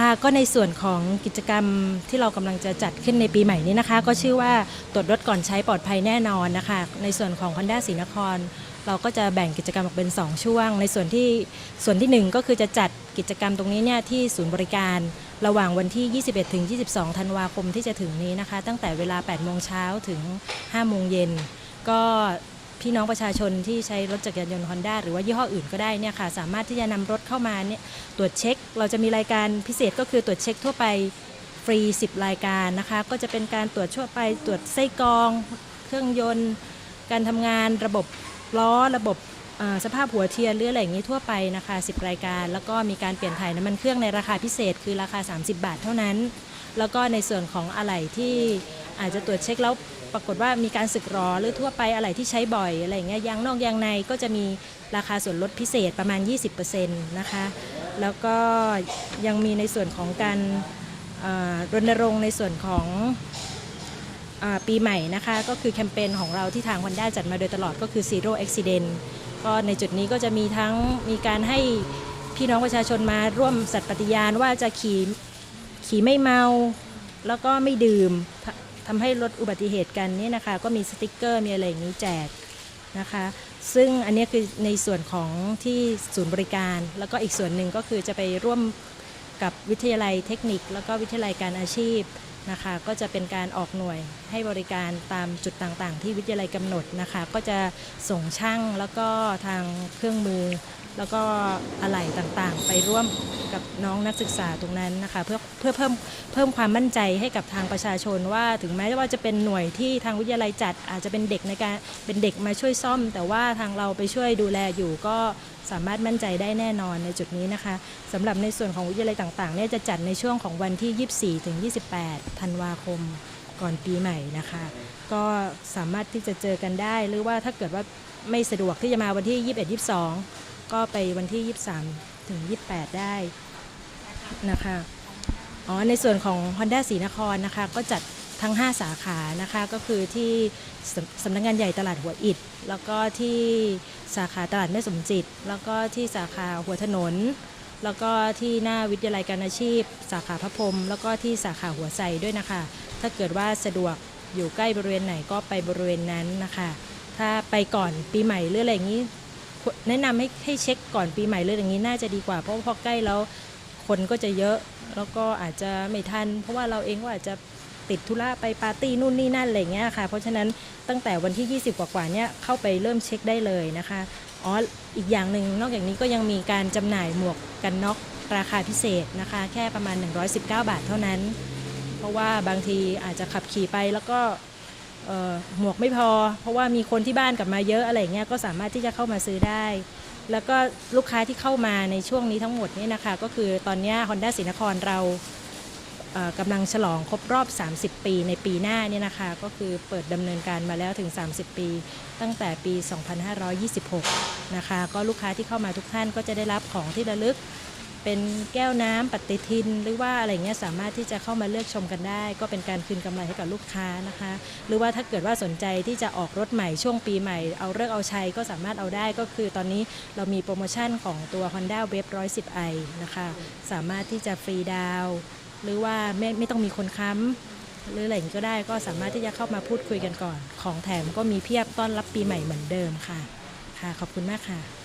ค่ะก็ในส่วนของกิจกรรมที่เรากำลังจะจัดขึ้นในปีใหม่นี้นะคะ ก็ชื่อว่าตรวจรถก่อนใช้ปลอดภัยแน่นอนนะคะ ในส่วนของ Honda ศรีนคร เราก็จะแบ่งกิจกรรมออกเป็น 2 ช่วง ในส่วนที่ส่วนทีหนึ่1 ก็คือจะจัดกิจกรรมตรงนี้เนี่ยที่ศูนย์บริการระหว่างวันที่ 21 ถึง 22 ธันวาคมที่จะถึงนี้นะคะ ตั้งแต่เวลา 8 โมงเช้าถึง 5 โมงเย็นก็ พี่น้องประชาชนที่ใช้รถจักรยานยนต์ Honda หรือว่ายี่ห้ออื่นก็ได้เนี่ยค่ะสามารถที่จะนำรถเข้ามาเนี่ยตรวจเช็ค เราจะมีรายการพิเศษก็คือตรวจเช็คทั่วไปฟรี 10 รายการนะคะ ก็จะเป็นการตรวจทั่วไปตรวจไส้กรอง เครื่องยนต์ การทำงานระบบล้อระบบสภาพหัวเทียนหรืออะไรอย่างนี้ทั่วไปนะคะ 10 รายการ แล้วก็มีการเปลี่ยนถ่ายน้ำมันเครื่องในราคาพิเศษคือราคา 30 บาทเท่านั้น แล้วก็ในส่วนของอะไหล่ที่อาจจะตรวจเช็คแล้ว ปรากฏว่ามีการสึกหรอหรือทั่วไปอะไหล่ที่ใช้บ่อยอะไรอย่างเงี้ยยางนอกยางในก็จะมีราคาส่วนลดพิเศษประมาณ 20%นะคะแล้วก็ยังมีในส่วนของการรณรงค์ในส่วนของอปีใหม่นะคะก็คือแคมเปญของเราที่ทาง Honda จัดมาโดยตลอดก็คือ Zero Accident ก็ในจุดนี้ก็จะมีทั้งมีการให้พี่น้องประชาชนมาร่วมสัตย์ปฏิญาณว่าจะขี่ขี่ไม่เมา แล้วก็ไม่ดื่ม ททำให้ลดอุบัติเหตุกันนี่นะคะ ก็มีสติกเกอร์มีอะไรอย่างนี้แจกนะคะ ซึ่งอันนี้คือในส่วนของที่ศูนย์บริการ แล้วก็อีกส่วนหนึ่งก็คือจะไปร่วมกับวิทยาลัยเทคนิค แล้วก็วิทยาลัยการอาชีพนะคะ ก็จะเป็นการออกหน่วยให้บริการตามจุดต่างๆ ที่วิทยาลัยกำหนดนะคะ ก็จะส่งช่างแล้วก็ทางเครื่องมือ แล้วก็อะไหล่ต่างๆ ไปร่วม กับน้องนักศึกษาตรงนั้นนะคะเพื่อเพื่อเพิ่มเพิ่มความมั่นใจให้กับทางประชาชนว่าถึงแม้ว่าจะเป็นหน่วยที่ทางวิทยาลัยจัด อาจจะเป็นเด็กในการเป็นเด็กมาช่วยซ่อม แต่ว่าทางเราไปช่วยดูแลอยู่ก็สามารถมั่นใจได้แน่นอนในจุดนี้นะคะสำหรับในส่วนของวิทยาลัยต่างๆเนี่ยจะจัดในช่วงของวันที่ 24ถึง28 ธันวาคมก่อนปีใหม่นะคะ ก็สามารถที่จะเจอกันได้หรือว่าถ้าเกิดว่าไม่สะดวกที่จะมาวันที่ 21 22 ก็ไปวันที่ 23 ถึง 28 ได้ นะคะอ๋อในส่วนของ Honda ศรีนครนะคะก็จัดทั้ง 5 สาขานะคะก็คือที่สำสำนักงานใหญ่ตลาดหัวอิฐแล้วก็ที่สาขาตลาดแม่สมจิต แล้วก็ที่สาขาหัวถนน แล้วก็ที่หน้าวิทยาลัยการอาชีพ สาขาพระพรหมแล้วก็ที่สาขาหัวไซด้วยนะคะ ถ้าเกิดว่าสะดวกอยู่ใกล้บริเวณไหนก็ไปบริเวณนั้นนะคะ ถ้าไปก่อนปีใหม่หรืออะไรอย่างนี้ แนะนำให้ให้เช็คก่อนปีใหม่เลยอย่างนี้น่าจะดีกว่าเพราะพอใกล้แล้ว คนก็จะเยอะ แล้วก็อาจจะไม่ทัน เพราะว่าเราเองก็อาจจะติดธุระไปปาร์ตี้นู่นนี่นั่นอะไรเงี้ยค่ะ เพราะฉะนั้นตั้งแต่วันที่ 20 กว่าๆเนี่ยเข้าไปเริ่มเช็คได้เลยนะคะอ๋ออีกอย่างหนึ่งนอกจากนี้ก็ยังมีการจำหน่ายหมวกกันน็อกราคาพิเศษนะคะ แค่ประมาณ 119 บาทเท่านั้น เพราะว่าบางทีอาจจะขับขี่ไปแล้วก็หมวกไม่พอ เพราะว่ามีคนที่บ้านกลับมาเยอะอะไรเงี้ยก็สามารถที่จะเข้ามาซื้อได้ แล้วก็ลูกค้าที่เข้ามาในช่วงนี้ทั้งหมดนี่นะคะ ก็คือตอนนี้ Honda ศรีนครเรากำลังฉลองครบรอบ 30 ปีในปีหน้าเนี่ยนะคะ ก็คือเปิดดำเนินการมาแล้วถึง 30 ปี ตั้งแต่ปี 2526 นะคะ ก็ลูกค้าที่เข้ามาทุกท่านก็จะได้รับของที่ระลึก เป็นแก้วน้ำปฏิทิน หรือว่าอะไรเงี้ยสามารถที่จะเข้ามาเลือกชมกันได้ ก็เป็นการคืนกำไรให้กับลูกค้านะคะ หรือว่าถ้าเกิดว่าสนใจที่จะออกรถใหม่ช่วงปีใหม่ เอาเลิกเอาใชัยก็สามารถเอาได้ก็คือตอนนี้เรามีโปรโมชั่นของตัว Honda w a v 110i นะคะ สามารถที่จะฟรีดาวหรือว่าไม่ไม่ต้องมีคนค้ำหรืออะไรอย่างนี้ก็ได้ก็สามารถที่จะเข้ามาพูดคุยกันก่อน ของแถมก็มีเพียบต้อนรับปีใหม่เหมือนเดิมค่ะ ค่ะ ขอบคุณมากค่ะ